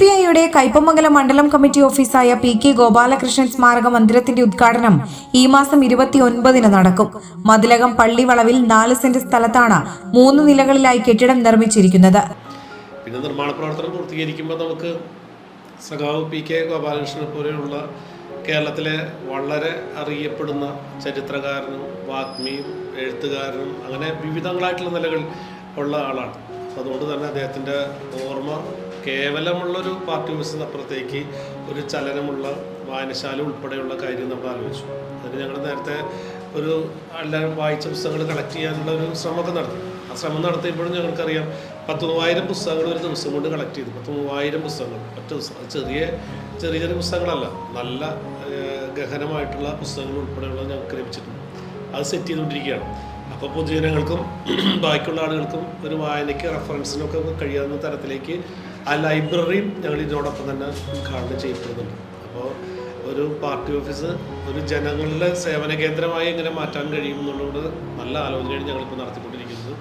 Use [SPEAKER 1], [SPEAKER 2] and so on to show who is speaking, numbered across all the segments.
[SPEAKER 1] P ഐയുടെ കൈപ്പമംഗലം മണ്ഡലം committee ഓഫീസായ പി കെ ഗോപാലകൃഷ്ണൻ സ്മാരക മന്ദിരത്തിന്റെ ഉദ്ഘാടനം ഈ മാസം ഇരുപത്തിയൊൻപതിന് നടക്കും. മതിലകം പള്ളി വളവിൽ നാല് സെന്റ് സ്ഥലത്താണ് മൂന്ന് നിലകളിലായി കെട്ടിടം നിർമ്മിച്ചിരിക്കുന്നത്.
[SPEAKER 2] പിന്നെ നിർമ്മാണ പ്രവർത്തനം പൂർത്തീകരിക്കുമ്പോൾ നമുക്ക് സഖാവ് പി കെ പോലെയുള്ള കേരളത്തിലെ വളരെ അറിയപ്പെടുന്ന ചരിത്രകാരനും വാഗ്മിയും എഴുത്തുകാരനും അങ്ങനെ വിവിധങ്ങളായിട്ടുള്ള നിലകളിൽ ഉള്ള ആളാണ്. അതുകൊണ്ട് തന്നെ അദ്ദേഹത്തിന്റെ ഓർമ്മ കേവലമുള്ളൊരു പാർട്ടി ഓഫീസിന് അപ്പുറത്തേക്ക് ഒരു ചലനമുള്ള വായനശാല ഉൾപ്പെടെയുള്ള കാര്യം നമ്മൾ ആലോചിച്ചു. അതിന് ഞങ്ങൾ നേരത്തെ ഒരു എല്ലാവരും വായിച്ച പുസ്തകങ്ങൾ കളക്ട് ചെയ്യാനുള്ള ഒരു ശ്രമമൊക്കെ നടത്തി. ആ ശ്രമം നടത്തിയപ്പോഴും ഞങ്ങൾക്കറിയാം പത്ത് മൂവായിരം പുസ്തകങ്ങൾ ഒരു ദിവസം കൊണ്ട് കളക്ട് ചെയ്തു. പത്ത് മൂവായിരം പുസ്തകങ്ങൾ. ഒറ്റ ദിവസം. ചെറിയ ചെറിയ ചെറിയ പുസ്തകങ്ങളല്ല. നല്ല ഗഹനമായിട്ടുള്ള പുസ്തകങ്ങൾ ഉൾപ്പെടെയുള്ള ഞങ്ങൾക്ക് ലഭിച്ചിട്ടുണ്ട്. അത് സെറ്റ് ചെയ്തുകൊണ്ടിരിക്കുകയാണ്. അപ്പോൾ പൊതുജനങ്ങൾക്കും ബാക്കിയുള്ള ആളുകൾക്കും ഒരു വായനയ്ക്ക് റെഫറൻസിനൊക്കെ കഴിയാവുന്ന തരത്തിലേക്ക് ആ ലൈബ്രറിയും ഞങ്ങൾ ഇതിനോടൊപ്പം തന്നെ ഉദ്ഘാടനം ചെയ്യപ്പെടുന്നുണ്ട്. അപ്പോൾ ഒരു പാർട്ടി ഓഫീസ് ഒരു ജനങ്ങളുടെ സേവന കേന്ദ്രമായി എങ്ങനെ മാറ്റാൻ കഴിയും എന്നുള്ളത് നല്ല ആലോചനയാണ് ഞങ്ങളിപ്പോൾ നടത്തിക്കൊണ്ടിരിക്കുന്നത്.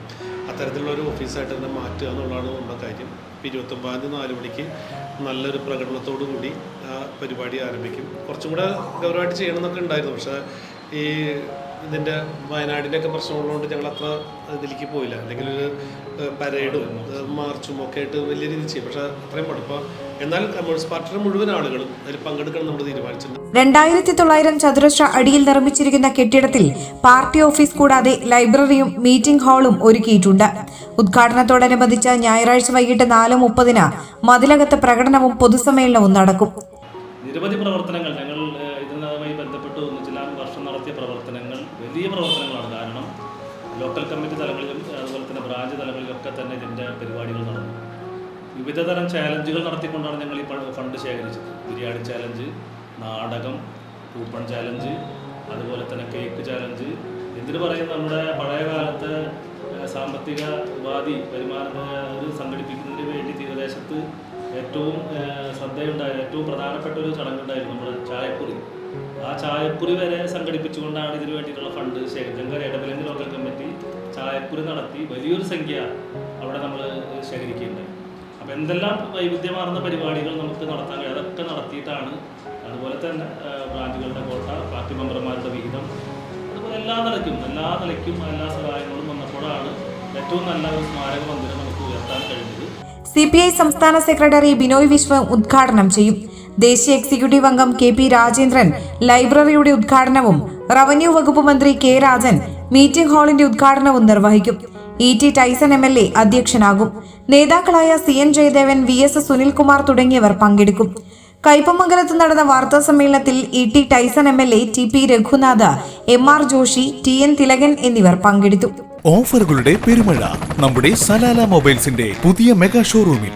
[SPEAKER 2] അത്തരത്തിലുള്ള ഒരു ഓഫീസായിട്ട് തന്നെ മാറ്റുക എന്നുള്ളതാണ് നമ്മുടെ കാര്യം. ഇപ്പം ഇരുപത്തൊമ്പതാം തീയതി നാല് മണിക്ക് നല്ലൊരു പ്രകടനത്തോടു കൂടി ആ പരിപാടി ആരംഭിക്കും. കുറച്ചും കൂടെ ഗൗരവമായിട്ട് ചെയ്യണമെന്നൊക്കെ ഉണ്ടായിരുന്നു. പക്ഷേ ഈ ഇതിന്റെ വയനാടിന്റെ ഒക്കെ പ്രശ്നമുള്ളതുകൊണ്ട് ഞങ്ങൾ അത്ര ഇതിലേക്ക് പോയില്ല. അല്ലെങ്കിൽ ഒരു പരേഡും മാർച്ചും ഒക്കെ ആയിട്ട് വലിയ രീതിയിൽ ചെയ്യും. പക്ഷെ അത്രയും പഠിപ്പം എന്നാൽ കമ്മ്യൂണിസ്റ്റ് പാർട്ടിയുടെ മുഴുവൻ ആളുകളും അതിൽ പങ്കെടുക്കണം നമ്മൾ തീരുമാനിച്ചിട്ടുണ്ട്.
[SPEAKER 1] രണ്ടായിരത്തി തൊള്ളായിരം ചതുരശ്ര അടിയിൽ നിർമ്മിച്ചിരിക്കുന്ന കെട്ടിടത്തിൽ പാർട്ടി ഓഫീസ് കൂടാതെ ലൈബ്രറിയും മീറ്റിംഗ് ഹാളും ഒരുക്കിയിട്ടുണ്ട്. ഉദ്ഘാടനത്തോടനുബന്ധിച്ച് ഞായറാഴ്ച വൈകിട്ട് നാല് മുപ്പതിന് മതിലകത്ത് പ്രകടനവും പൊതുസമ്മേളനവും നടക്കും.
[SPEAKER 3] നിരവധി പ്രവർത്തനങ്ങൾ ഞങ്ങൾ പ്രവർത്തനങ്ങൾ വലിയ പ്രവർത്തനങ്ങളാണ്. കാരണം ലോക്കൽ കമ്മിറ്റി തലങ്ങളിലും അതുപോലെ തന്നെ ബ്രാഞ്ച് തലങ്ങളിലൊക്കെ തന്നെ ഇതിന്റെ പരിപാടികൾ നടന്നു. വിവിധ തരം ചാലഞ്ചുകൾ നടത്തിക്കൊണ്ടാണ് ഞങ്ങൾ ഈ ഫണ്ട് ശേഖരിച്ചത്. ബിരിയാണി ചാലഞ്ച് നാടകം കൂപ്പൺ ചാലഞ്ച് അതുപോലെ തന്നെ കേക്ക് ചാലഞ്ച് എന്തിനു പറയും? നമ്മുടെ പഴയ കാലത്ത് ഏഹ്, സാമ്പത്തിക ഉപാധി വരുമാന ഒരു സംഘടിപ്പിക്കുന്നതിന് വേണ്ടി തീരദേശത്ത് ഏറ്റവും ശ്രദ്ധയുണ്ടായ ഏറ്റവും പ്രധാനപ്പെട്ട ഒരു ചടങ്ങുണ്ടായിരുന്നു നമ്മുടെ ചായക്കുറി. ആ ചായക്കുറി വരെ സംഘടിപ്പിച്ചുകൊണ്ടാണ് ഇതിനു വേണ്ടിയിട്ടുള്ള ഫണ്ട് ശേഖരിച്ചത്. ഇടപെലങ്ങ് ലോക്കൽ കമ്മിറ്റി ചായക്കുറി നടത്തി വലിയൊരു സംഖ്യ അവിടെ നമ്മൾ ശേഖരിക്കുകയുണ്ടായി അപ്പം എന്തെല്ലാം വൈവിധ്യമാർന്ന പരിപാടികൾ നമുക്ക് നടത്താൻ കഴിയും? അതൊക്കെ നടത്തിയിട്ടാണ് അതുപോലെ തന്നെ ബ്രാഞ്ചുകളുടെ കോട്ട പാർട്ടി മെമ്പർമാരുടെ വിഹിതം അതുപോലെ എല്ലാ നിലയ്ക്കും എല്ലാ നിലയ്ക്കും എല്ലാ സഹായങ്ങളും വന്നപ്പോഴാണ് ഏറ്റവും നല്ല ഒരു സ്മാരക മന്ദിരം നമുക്ക് ഉയർത്താൻ കഴിഞ്ഞത്.
[SPEAKER 1] സി പി ഐ സംസ്ഥാന സെക്രട്ടറി ബിനോയ് വിശ്വം ഉദ്ഘാടനം ചെയ്യും. ദേശീയ എക്സിക്യൂട്ടീവ് അംഗം കെ പി രാജേന്ദ്രൻ ലൈബ്രറിയുടെ ഉദ്ഘാടനവും റവന്യൂ വകുപ്പ് മന്ത്രി കെ രാജൻ മീറ്റിംഗ് ഹാളിന്റെ ഉദ്ഘാടനവും നിർവഹിക്കും. E T Tyson M L A അധ്യക്ഷനാകും. നേതാക്കളായ C N Jayadevan V S Sunilkumar തുടങ്ങിയവർ പങ്കെടുക്കും. കയ്പമംഗലത്ത് നടന്ന വാർത്താ സമ്മേളനത്തിൽ E T Tyson M L A T P Raghunath M R Joshi T N Thilakan എന്നിവർ പങ്കെടുത്തു.
[SPEAKER 4] ഓഫറുകളുടെ പെരുമഴ നമ്മുടെ സലാല മൊബൈൽസിന്റെ പുതിയ മെഗാ ഷോറൂമിൽ.